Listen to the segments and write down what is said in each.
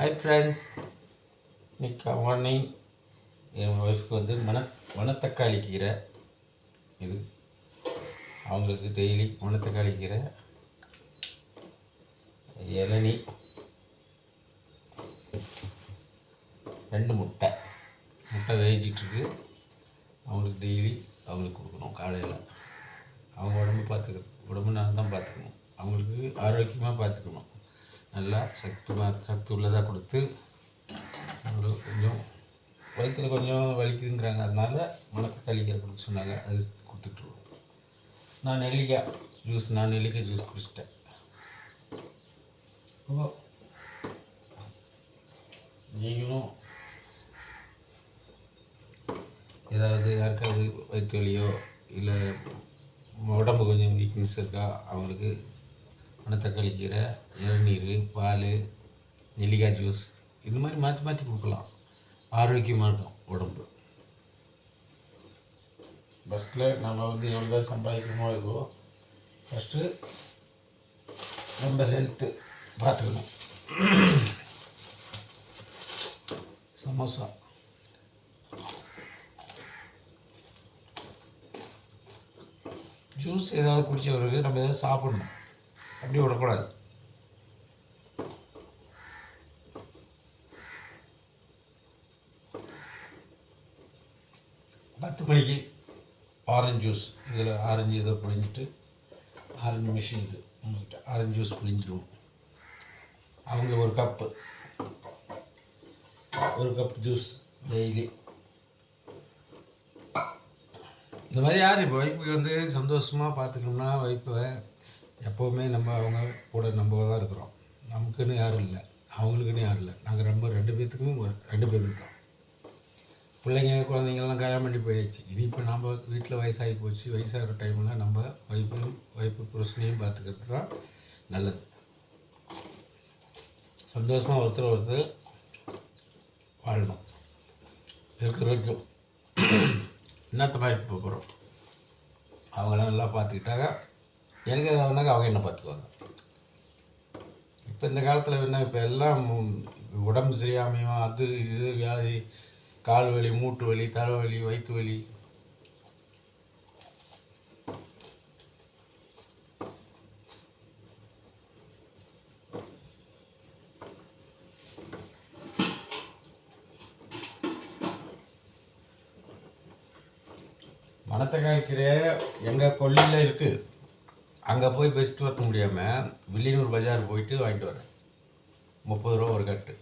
Hi friends இன்னைக்கு morning என் ஒய்ஃப்க்கு வந்து மண மணத்தக்காளி கீரை. இது அவங்களுக்கு டெய்லி மணத்தக்காளி கீரை. இளநி. ரெண்டு முட்டை. முட்டை வேகிச்சிட்ருக்கு அவங்களுக்கு டெய்லி அவங்களுக்கு கொடுக்கணும் காலையில். அவங்க உடம்பு பார்த்துக்கணும் உடம்பு நான் தான் பார்த்துக்கணும். அவங்களுக்கு ஆரோக்கியமாக பார்த்துக்கணும். நல்லா சக்தி சக்தி சத்து உள்ளதாக கொடுத்து கொஞ்சம் வயிற்றில் கொஞ்சம் வலிக்குதுங்கிறாங்க. அதனால் முளக்கு தளிக்கிற கொடுக்க சொன்னாங்க. அது கொடுத்துட்ருவோம். நான் நெல்லிக்காய் ஜூஸ் நான் நெல்லிக்காய் ஜூஸ் குடிச்சிட்டேன். ஓ நீங்களும் ஏதாவது யாருக்காவது வயிற்று வலியோ இல்லை உடம்பு கொஞ்சம் வீக்னஸ் இருக்கா? அவங்களுக்கு மணத்தக்காளி கீரை இளநீர் பால் நெல்லிக்காய் ஜூஸ் இது மாதிரி மாற்றி மாற்றி கொடுக்கலாம். ஆரோக்கியமாக இருக்கும் உடம்பு. ஃபஸ்ட்டில் நம்ம வந்து எவ்வளோ தான் சம்பாதிக்கணுமோ இருக்கோ ஃபஸ்ட்டு நம்ம ஹெல்த்து பார்த்துக்கணும். சமோசா. ஜூஸ் ஏதாவது குடிச்ச பிறகு நம்ம ஏதாவது சாப்பிடணும். அப்படி விடக்கூடாது. பத்து மணிக்கு ஆரஞ்சு ஜூஸ் இதில் ஆரஞ்சு இதை புழிஞ்சிட்டு ஆரஞ்சு மிஷின் இது உங்கள்கிட்ட ஆரஞ்சு ஜூஸ் புழிஞ்சிடுவோம் அவங்க ஒரு கப்பு ஒரு கப் ஜூஸ் டெய்லி இந்த மாதிரி யார் இப்போ ஒய்ஃபுக்கு வந்து சந்தோஷமாக பார்த்துக்கணும்னா ஒய்ஃபை எப்போவுமே நம்ம அவங்க கூட நம்ம தான் இருக்கிறோம். நமக்குன்னு யாரும் இல்லை. அவங்களுக்குன்னு யாரும் இல்லை. நாங்கள் ரொம்ப ரெண்டு பேர்த்துக்குமே ரெண்டு பேருக்கு தான் பிள்ளைங்க குழந்தைங்கள்லாம் கல்யாணம் பண்ணி போயிடுச்சு இனி இப்போ நம்ம வீட்டில் வயசாகி போச்சு. வயசாகிற டைமில் நம்ம ஒய்ஃபையும் ஒய்ஃபு புருஷனையும் பார்த்துக்கிறது தான் நல்லது. சந்தோஷமாக ஒருத்தர் ஒருத்தர் வாழணும். இருக்கிற வரைக்கும் என்னத்த மாதிரி போகிறோம் அவங்களாம் நல்லா பார்த்துக்கிட்டாங்க எனக்கு ஏதாவதுனாக்க அவங்க என்ன பார்த்துக்குவாங்க. இப்போ இந்த காலத்தில் என்ன இப்போ எல்லாம் உடம்பு சரியாமையும் அது இது வியாதி கால் வலி மூட்டு வலி தலைவலி வயிற்று வலி. மனத்தை காய்க்கிற எங்கள் கொல்லியில் இருக்குது அங்கே போய் பெஸ்ட் ஒர்க் முடியாமல் வில்லியனூர் பஜார் போயிட்டு வாங்கிட்டு வரேன் முப்பது ரூபா ஒரு கட்டு.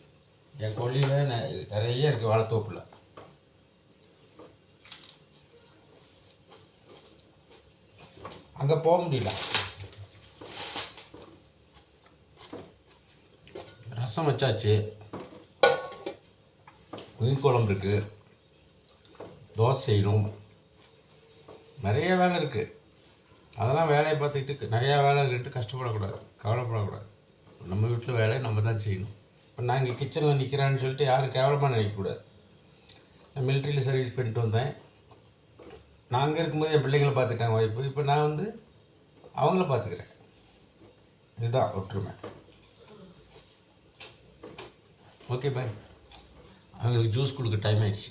என் கொல்லியில் நிறைய இருக்குது வாழைத்தோப்பில். அங்கே போக முடியல. ரசம் வச்சாச்சு. மீன் குழம்பு இருக்குது தோசை செய்யணும். நிறைய வேலை இருக்குது அதெல்லாம் வேலையை பார்த்துக்கிட்டு நிறையா வேலை இருக்குட்டு கஷ்டப்படக்கூடாது கவலைப்படக்கூடாது. நம்ம வீட்டில் வேலையை நம்ம தான் செய்யணும். இப்போ நான் இங்கே கிச்சனில் நிற்கிறேன்னு சொல்லிட்டு யாரும் கேவலமாக நினைக்கக்கூடாது. நான் மிலிட்ரியில் சர்வீஸ் பண்ணிட்டு வந்தேன். நான் அங்கே இருக்கும்போது என் பிள்ளைங்களை பார்த்துட்டேன் வாய்ப்பு. இப்போ நான் வந்து அவங்கள பார்த்துக்கிறேன். இதுதான் ஒற்றுமை. ஓகே பாய் அவங்களுக்கு ஜூஸ் கொடுக்க டைம் ஆயிடுச்சு.